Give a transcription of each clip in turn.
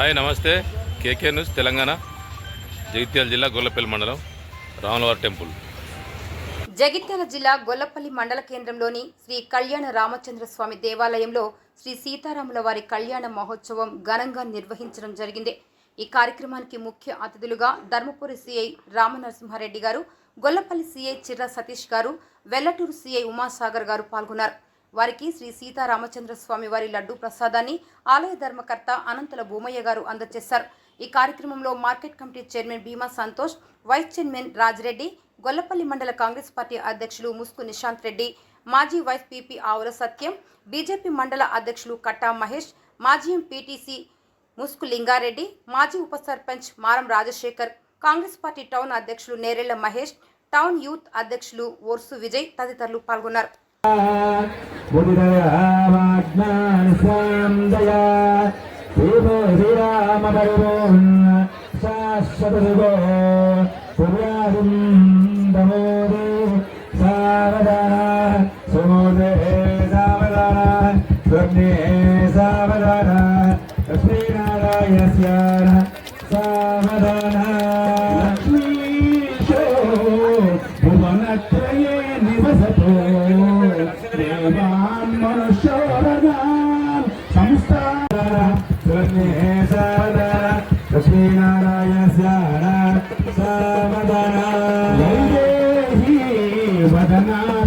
Hi నమస్తే. కేకే news Telangana. Jagtial జిల్లా గొల్లపల్లి మండలం రాములవారి టెంపుల్. జగిత్యాల జిల్లా గొల్లపల్లి మండల కేంద్రంలోని శ్రీ కళ్యాణ రామచంద్ర స్వామి దేవాలయంలో శ్రీ సీతారాముల వారి కళ్యాణ మహోత్సవం ఘనంగా నిర్వహించడం జరిగింది. ఈ కార్యక్రమానికి ముఖ్య అతిథులుగా ధర్మపురి సిఐ రామనరసింహారెడ్డి గారు గొల్లపల్లి సిఐ చిర్ర సతీష్ గారు వెల్లటూరు సిఐ ఉమాసాగర్ గారు పాల్గొన్నారు. వారికి శ్రీ సీతారామచంద్ర స్వామి వారి లడ్డు ప్రసాదాన్ని ఆలయ ధర్మకర్త అనంతల భూమయ్య గారు అందజేశారు. ఈ కార్యక్రమంలో market committee chairman Bhima Santosh vice chairman Raji Reddy Gollapalli మండల కాంగ్రెస్ పార్టీ అధ్యక్షులు ముస్కు నిశాంత్ రెడ్డి మాజీ వైస్ పీపీ ఆవుల సత్యం బీజేపీ మండల అధ్యక్షులు కట్టా మహేష్ మాజీ ఎంపీటీసీ ముస్కు లింగారెడ్డి మాజీ ఉప సర్పంచ్ మారం రాజశేఖర్ కాంగ్రెస్ పార్టీ టౌన్ అధ్యక్షులు నేరెళ్ళ మహేష్ టౌన్ యూత్ అధ్యక్షులు ఓర్సు విజయ్ తదితరులు పాల్గొన్నారు. புனிதராமாஜ்ஞானிசாந்தயா தேவோதிராமபரிவோன் சாஸ்வதோ புரியாதும் தமோதே சாரதா சுமோதே சாரதா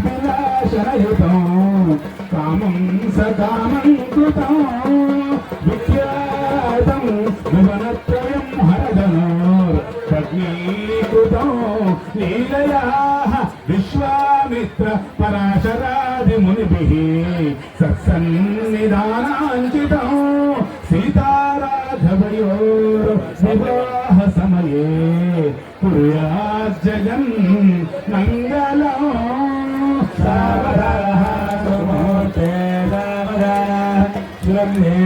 వదనాభిలాషరయుతం కామం సకామం కృతం విఖ్యాతం భువనత్రయం హరదనోర్ పద్మీకృతం లీలయా విశ్వామిత్ర పరాశరాది మునిభిః సత్సన్నిధానాంచితం సీతారాఘవయోర్ వివాహ సమయే కుర్యాజ్జగన్ మంగళం. సావధానः సుమూర్తే సావధానः. సులభ్యే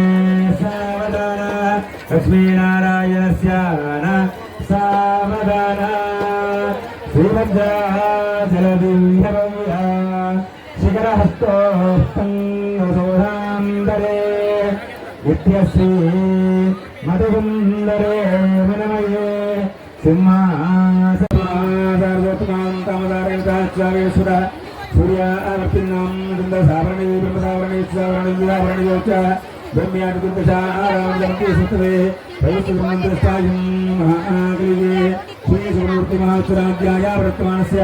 సావధానः. లక్ష్మీనారాయణస్య సావధాన. శ్రీమద్దా జలదివ్యభవ్య శిఖరహస్తోత్తంగసోధాంబరే வித்யஸ்ரீ மதுகுந்தரே மனமயே സിംഹാസർവത്മാന്തമതാരേതാശ്ലാവേശ്വര സൂര്യ അർപ്പിന്നം സാവരണി ബ്രഹ്മസാവരണി സാവരണി സാവരണി യോച്ച ബ്രഹ്മയാട് കുന്തശാരാമം ജനത്തെ സുത്തവേ വൈശ്വരമന്ത്രസ്ഥായും മഹാകലിവേ ശ്രീ സുഖമൂർത്തി മഹാസുരാധ്യായ വർത്തമാനസ്യ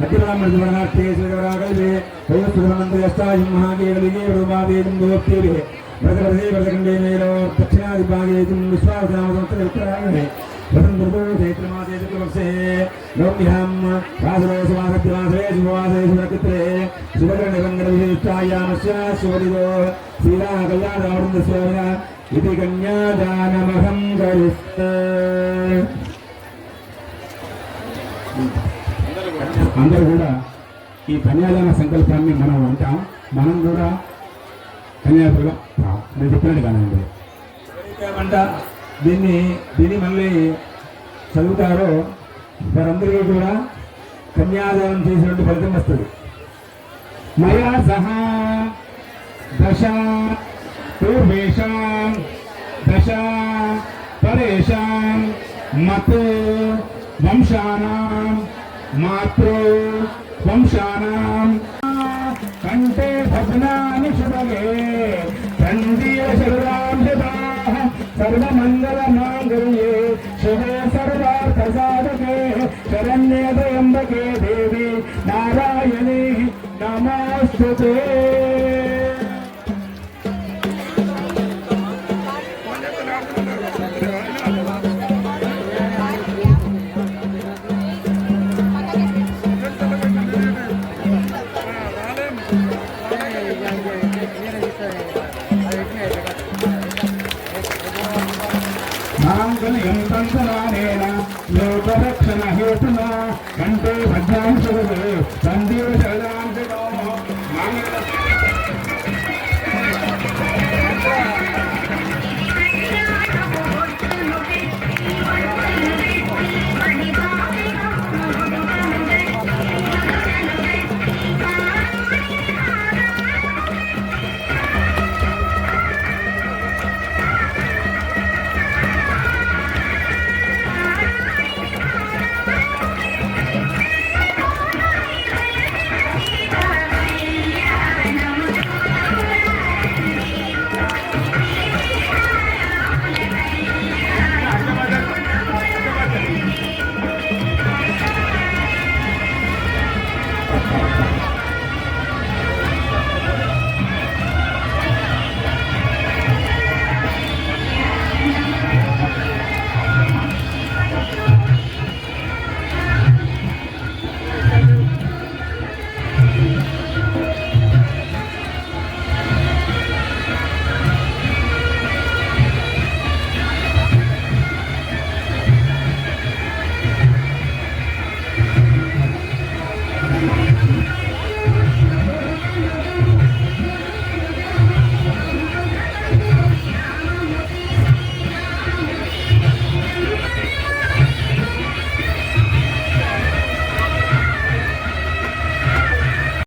അധ്യപണമൃതമണാർത്ഥേ ശ്രീകരാകലിവേ വൈശ്വരമന്ത്രസ്ഥായും മഹാകേകലിവേ വ്രതമാവേദം ഗോപ്യവേ భద్రకండే మేలో దక్షిణాదిభాగే విశ్వాసనామసంస్థ వసంతృతో చైత్రమాసే శుక్లపక్షే నౌమ్యాం రాసరోసమాసత్యమాసే శుభవాసే శుభనక్షత్రే శుభకరణిబంధన విశిష్టాయామస్య శుభదిదో శ్రీరా కళ్యాణరావృంద స్వామిన ఇది కన్యాదానమహం కరిస్తే అందరూ కూడా ఈ కన్యాదాన సంకల్పాన్ని మనం అంటాం మనం కూడా కన్యాదానం నేను చెప్పినట్టు కానివ్వండి ఎవరికేమంట దీన్ని దీన్ని మళ్ళీ చదువుతారో వారందరికీ కూడా కన్యాదానం చేసినట్టు ఫలితం వస్తుంది. మయా సహా దశ పూర్వేషాం దశ పరేషాం మత్ వంశానాం మాతృ వంశానాం నమోస్తుతే మాంగళ్యం తంతనానేన లోకరక్షణ హేతునా కంటే భద్రాం